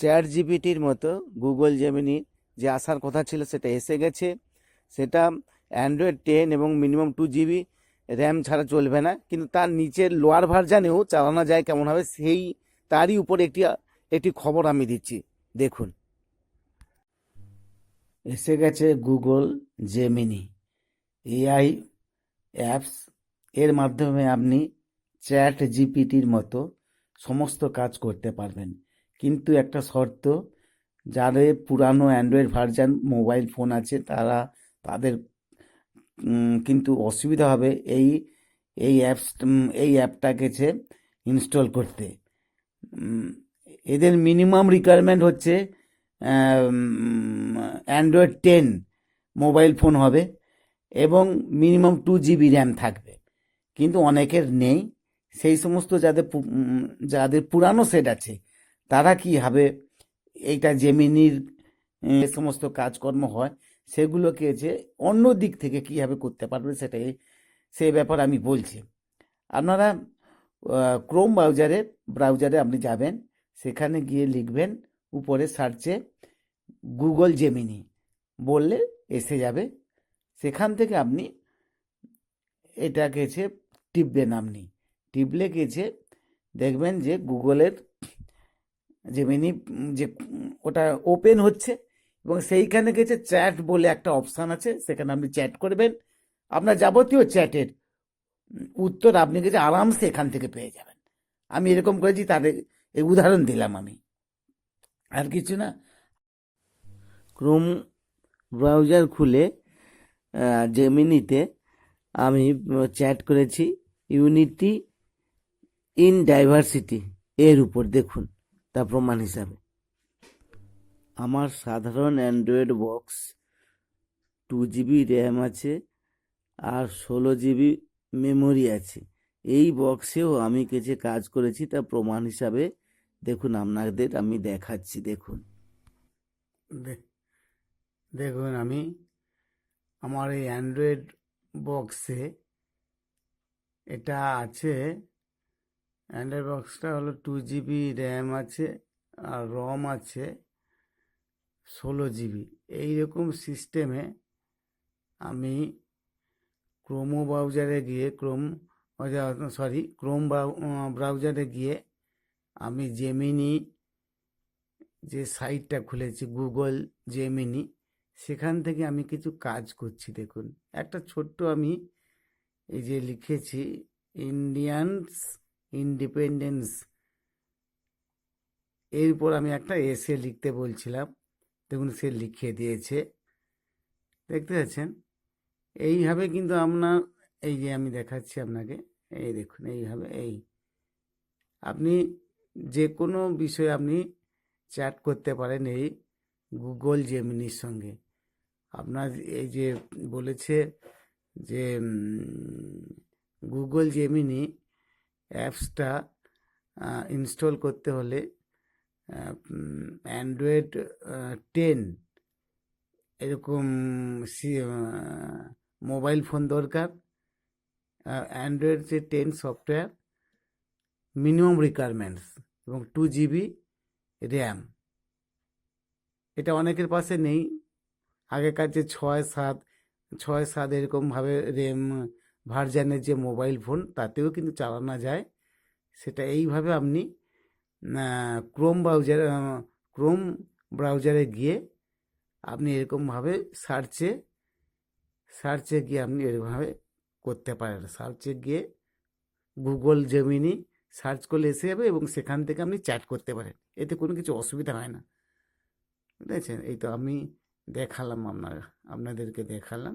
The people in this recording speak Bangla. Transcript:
চ্যাট জিপিটির মতো গুগল জেমিনি যে আসার কথা ছিল সেটা এসে গেছে। সেটা অ্যান্ড্রয়েড টেন এবং মিনিমাম টু জিবি র্যাম ছাড়া চলবে না, কিন্তু তার নিচের লোয়ার ভার্জানেও চালানো যায় কেমন হবে সেই তারই উপর একটি একটি খবর আমি দিচ্ছি। দেখুন। এসে গেছে গুগল জেমিনি এআই অ্যাপস এর মাধ্যমে আপনি চ্যাট জিপিটির মতো সমস্ত কাজ করতে পারবেন। কিন্তু একটা শর্ত, যাদের পুরানো অ্যান্ড্রয়েড ভার্জান মোবাইল ফোন আছে, তারা তাদের কিন্তু অসুবিধা হবে এই এই অ্যাপস এই অ্যাপটাকে ইনস্টল করতে। এদের মিনিমাম রিকোয়ারমেন্ট হচ্ছে অ্যান্ড্রয়েড টেন মোবাইল ফোন হবে এবং মিনিমাম টু জিবি র্যাম থাকবে। কিন্তু অনেকের নেই। সেই সমস্ত যাদের যাদের পুরানো সেট আছে তারা কি হবে এইটা জেমিনির সমস্ত কাজকর্ম হয়, সেগুলোকে যে অন্য দিক থেকে কীভাবে করতে পারবে সেটাই সেই ব্যাপার আমি বলছি। আপনারা ক্রোম ব্রাউজারে ব্রাউজারে আপনি যাবেন, সেখানে গিয়ে লিখবেন, উপরে সার্চে গুগল জেমিনি বললে এসে যাবে। সেখান থেকে আপনি এটা এসে টিপবেন আপনি। টিপলে গেছে দেখবেন যে গুগলের জেমিনি উম, যে ওটা ওপেন হচ্ছে এবং সেইখানে গেছে চ্যাট বলে একটা অপশান আছে সেখানে আপনি চ্যাট করবেন। আপনার যাবতীয় চ্যাটের উত্তর আপনি গেছে আরামসে এখান থেকে পেয়ে যাবেন। আমি এরকম করেছি তাদের এই উদাহরণ দিলাম আমি। আর কিছু না। ক্রোম ব্রাউজার খুলে জেমিনিতে আমি চ্যাট করেছি ইউনিটি ইন ডাইভার্সিটি এর উপর দেখুন। তা প্রমাণ হিসাবে। আমার সাধারণ Android box two GB RAM আছে আর ষোলো জিবি মেমোরি আছে। এই বক্সেও আমি কিছু কাজ করেছি, তা প্রমাণ হিসাবে দেখুন আপনাদের, আমি দেখাচ্ছি, দেখুন। দেখুন আমি আমার এই অ্যান্ড্রয়েড বক্সে এটা আছে অ্যান্ড্রয়েড বক্সটা হলো টু জিবি র্যাম আছে আর রম আছে ষোলো জিবি এইরকম সিস্টেমে আমি ক্রোমো ব্রাউজারে গিয়ে ক্রোম সরি ক্রোম ব্রাউজারে গিয়ে আমি জেমিনি যে সাইটটা খুলেছি গুগল জেমিনি সেখান থেকে আমি কিছু কাজ করছি দেখুন। একটা ছোট্ট আমি এই যে লিখেছি ইন্ডিয়ানস ইন্ডিপেন্ডেন্স এরপর আমি একটা এসে লিখতে বলছিলাম। দেখুন, সে লিখে দিয়েছে। দেখতে পাচ্ছেন? এইভাবে কিন্তু আপনার এই যে আমি দেখাচ্ছি আপনাকে, এই দেখুন, এইভাবে, এই। আপনি যে কোনো বিষয়ে আপনি চ্যাট করতে পারেন এই গুগল জেমিনির সঙ্গে। আপনার এই যে বলেছে যে গুগল জেমিনি অ্যাপসটা ইনস্টল করতে হলে অ্যান্ড্রয়েড টেন এরকম মোবাইল ফোন দরকার। অ্যান্ড্রয়েড যে টেন সফটওয়্যার মিনিমাম রিকোয়ারমেন্টস এবং টু জিবি র্যাম এটা অনেকের পাশে নেই। আগেকার যে ছয় সাত ছয় সাত এরকমভাবে র্যাম ভার্জানের যে মোবাইল ফোন, তাতেও কিন্তু চালানো যায়। সেটা এইভাবে আপনি ক্রোম ব্রাউজার ক্রোম ব্রাউজারে গিয়ে আপনি এরকমভাবে সার্চে সার্চে গিয়ে আপনি এরকমভাবে করতে পারেন। সার্চে গিয়ে গুগল জেমিনি সার্চ করলে এসে যাবে এবং সেখান থেকে আপনি চ্যাট করতে পারেন। এতে কোনো কিছু অসুবিধা হয় না। বুঝেছেন? এই তো আমি দেখালাম আপনার, আপনাদেরকে দেখালাম।